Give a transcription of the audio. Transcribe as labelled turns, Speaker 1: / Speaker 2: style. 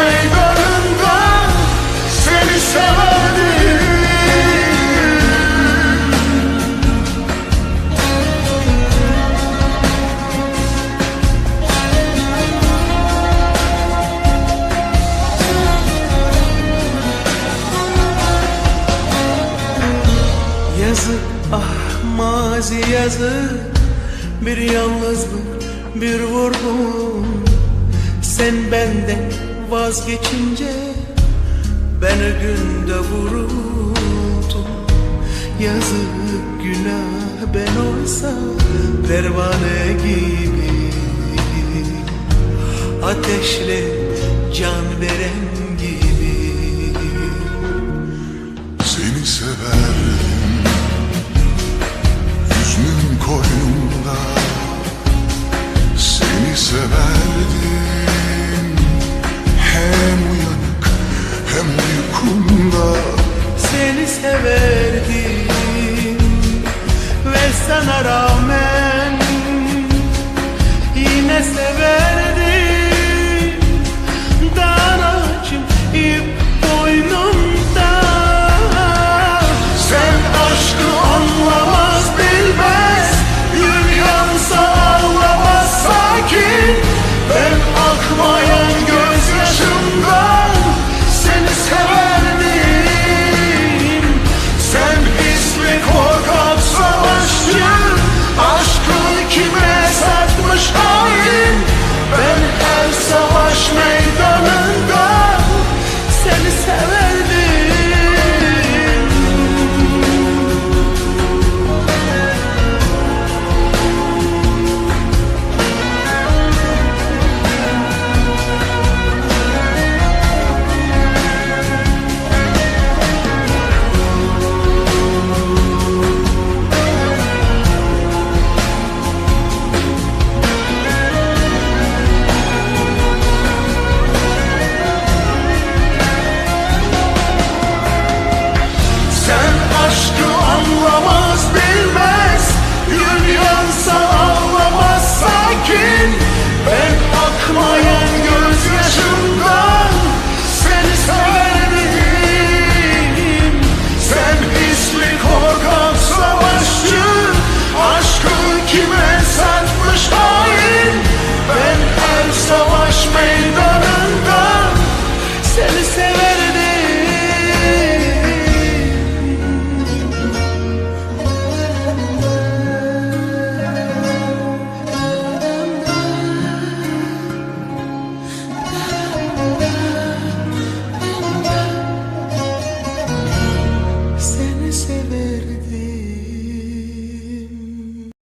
Speaker 1: Meydanında Seni severdim Yazık ah mazi yazık. Bir yalnızlık bir vurgun vazgeçince Ben o günde vuruldum. Yazık günah ben oysa Pervane gibi. Ateşle can veren gibi.
Speaker 2: Seni severdim Hüznün koynumda Seni severdim
Speaker 1: Seni